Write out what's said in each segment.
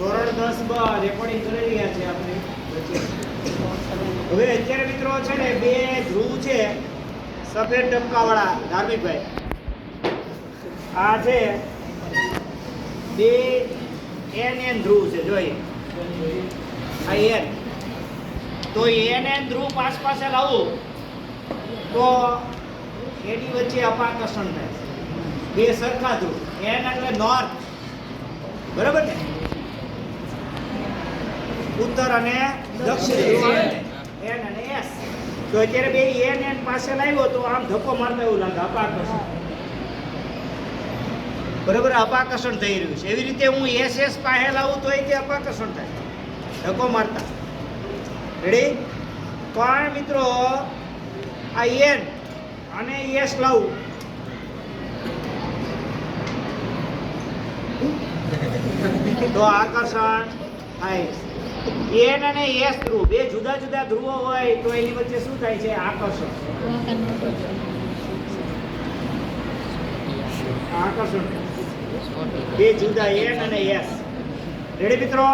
ધોરણ દસ બ રેકોર્ડિંગ કરી રહ્યા છે આપણે હવે અત્યારે મિત્રો છે ને બે ધ્રુવ છે, સફેદ ટપકાવાળા, ધાર્મિકભાઈ. આ છે બે એન એન ધ્રુવ છે જોઈએ આ એન. તો એન એન ધ્રુવ પાસ પાસે લાવું. તો એની વચ્ચે અપાકર્ષણ થાય. બે સરખા ધ્રુવ. એન એટલે નોર્થ. બરાબર ને? ઉત્તર અને દક્ષિણ એન અને એસ તો અત્યારે બે એન એન પાસે લાવ્યો તો આમ ધક્કો મારતા એવું લાગે અપાકર્ષણ. બરાબર અપાકર્ષણ થઈ રહ્યું છે. એવી રીતે હું એસ એસ પાસે લાવું તો એ તે અપાકર્ષણ થાય. ધક્કો મારતા. રેડી પણ મિત્રો આ એન અને એસ લાવું. તો આકર્ષણ થાય. એન અને એસ ધ્રુવ. બે જુદા જુદા ધ્રુવો હોય તો એની વચ્ચે શું થાય છે? આકર્ષણ. આકર્ષણ. બે જુદા, એન અને એસ. રેડી મિત્રો?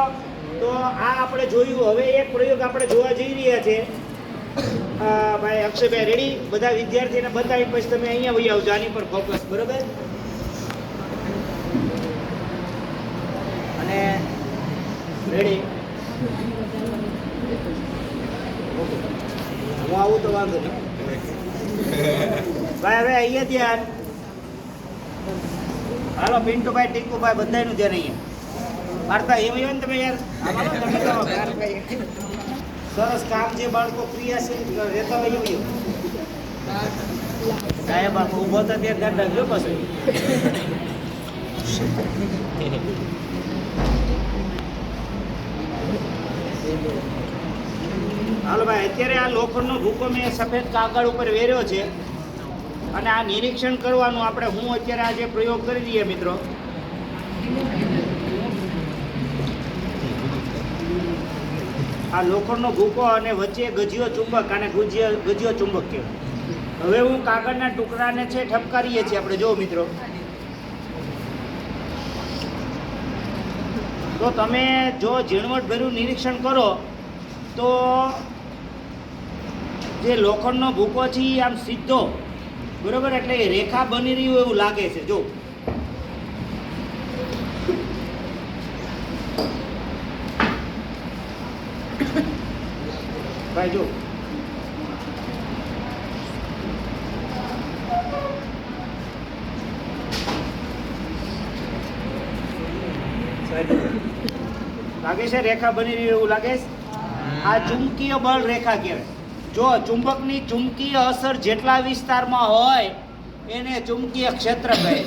તો આ આપણે જોયું. હવે એક પ્રયોગ આપણે જોવા જઈ રહ્યા છે. ભાઈ અક્ષયભાઈ રેડી બધા વિદ્યાર્થીને બતાવી પછી તમે અહીંયા વહી આવજો. આની પર ફોકસ બરોબર? અને રેડી હું આવું તો વાંધો ભાઈ, હવે અહીંયા ત્યાં. હાલો, પિન્ટુભાઈ, ટીકુભાઈ, બધાયનું ધ્યાન અહીંયા. વાર્તા એમ હોય ને તમે યાર? સરસ કામ જે બાળકો ક્રિયાશીલ રહેતા હોય એવું સાહેબ ઊભો હતા ત્યાં ધ્યાન રાખજો પાછું. હાલો ભાઈ, અત્યારે આ લોખંડનો ભૂકો મેં સફેદ કાગળ ઉપર વેર્યો છે. અને આ નિરીક્ષણ કરવાનું આપણે હું અત્યારે આ જે પ્રયોગ કરી દઈએ મિત્રો. આ લોખંડનો ભૂકો અને વચ્ચે ગજિયો ચુંબક અને ગુજિયો ગજિયો ચુંબક કહેવાય. હવે હું કાગળના ટુકડાને છે ઠપકારીએ છીએ આપણે. જો મિત્રો. તો તમે જો ઝીણવટભર્યું નિરીક્ષણ કરો, તો જે લોખંડનો ભૂકો છે એ આમ સીધો, બરોબર? એટલે એ રેખા બની રહ્યું એવું લાગે છે. જો. ભાઈ, જો. લાગે છે રેખા બની રહી એવું લાગે છે? આ ચુંબકીય બળ રેખા કહેવાય. જો ચુંબકની ચુંબકીય અસર જેટલા વિસ્તારમાં હોય એને ચુંબકીય ક્ષેત્ર કહે છે.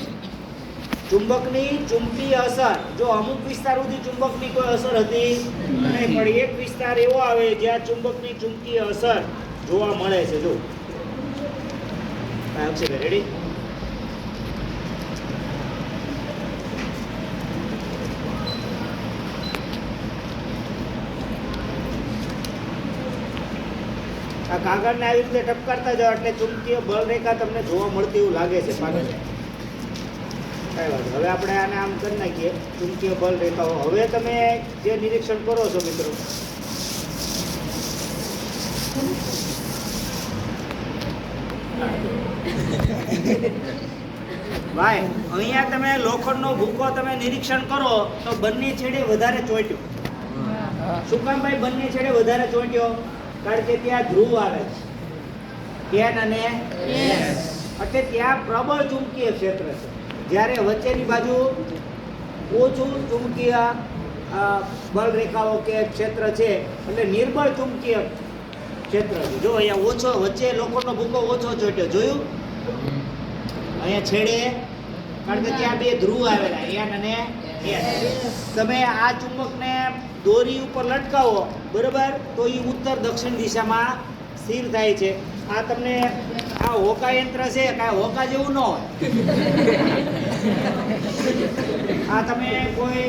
ચુંબકની ચુંબકીય અસર જો અમુક વિસ્તાર સુધી ચુંબકની કોઈ અસર હતી નહીં પણ એક વિસ્તાર એવો આવે જ્યાં ચુંબકની ચુંબકીય અસર જોવા મળે છે. જો. રેડી આ કાગળને આવી રીતે ટપકારતા જાઓ એટલે ચુંબકીય બળ રેખા તમને જોવા મળતી એવું લાગે છે પાછળ. કઈ વાત હવે આપણે આને આમ કરી નાખીએ. ચુંબકીય બળ રેખાઓ. હવે તમે જે નિરીક્ષણ કરો છો મિત્રો. ભાઈ અહીંયા તમે લોખંડનો ભૂકો તમે નિરીક્ષણ કરો તો બંને છેડે વધારે ચોંટ્યો. શું કામ ભાઈ બંને છેડે વધારે ચોંટ્યો? કારણ કે ત્યાં ધ્રુવ આવે છે. એન અને એટલે ત્યાં પ્રબળ ચુંબકીય ક્ષેત્ર છે. જ્યારે વચ્ચેની બાજુ ઓછું ચુંબકીય બળ રેખાઓ કે ક્ષેત્ર છે એટલે નિર્બળ ચુંબકીય ક્ષેત્ર છે. જો અહીંયા ઓછો વચ્ચે લોકોનો ભૂકો ઓછો ચોટ્યો જોયું? અહીંયા છેડે કારણ કે ત્યાં બે ધ્રુવ આવેલા એન અને તમે આ ચુંબકને દોરી ઉપર લટકાવો, બરોબર? તો એ ઉત્તર દક્ષિણ દિશામાં સ્થિર થાય છે. આ તમને, આ હોકા યંત્ર છે, કાંઈ હોકા જેવું ન હોય. આ તમે કોઈ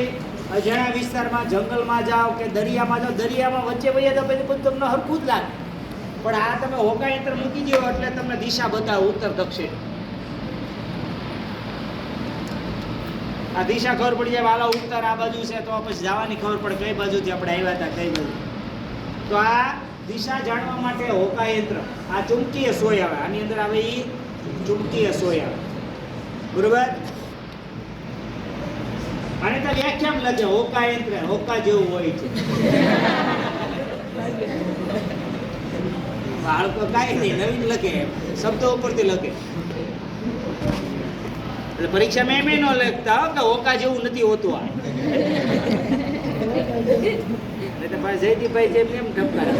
અજાણ્યા વિસ્તારમાં, જંગલમાં જાઓ કે દરિયામાં જાઓ, દરિયામાં વચ્ચે વૈયા તો પછી તમને હરખું જ લાગે. પણ આ તમે હોકા યંત્ર મૂકી દો એટલે તમને દિશા બતાવો ઉત્તર દક્ષિણ. આ દિશા ખબર પડી જાય વાલા ઉત્તર આ બાજુ છે તો પછી જવાની ખબર પડે કઈ બાજુથી આપણે આવ્યા હતા, કઈ બાજુ. તો આ દિશા જાણવા માટે હોકા યંત્ર આ ચુંબકીય સોય આવે, આની અંદર આવે એ ચુંબકીય સોય આવે. બરોબર? અને તો વ્યાખ્યામ લખે હોકા યંત્ર હોકા જેવું હોય છે. બાળકો કાંઈ નહીં, નવીન લખે શબ્દો ઉપરથી લખે. એટલે પરીક્ષામાં એમ ન લખતા કે ઓકા જેવું નથી હોતું આ. એટલે તો પાછા જયદીપભાઈ જેમ એમ ઠપકારે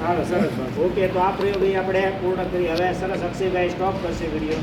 હાલો, સરસ. ઓકે, તો આ પ્રયોગ આપણે પૂર્ણ કરી. હવે સરસ અક્ષયભાઈ સ્ટોપ કરશે વીડિયો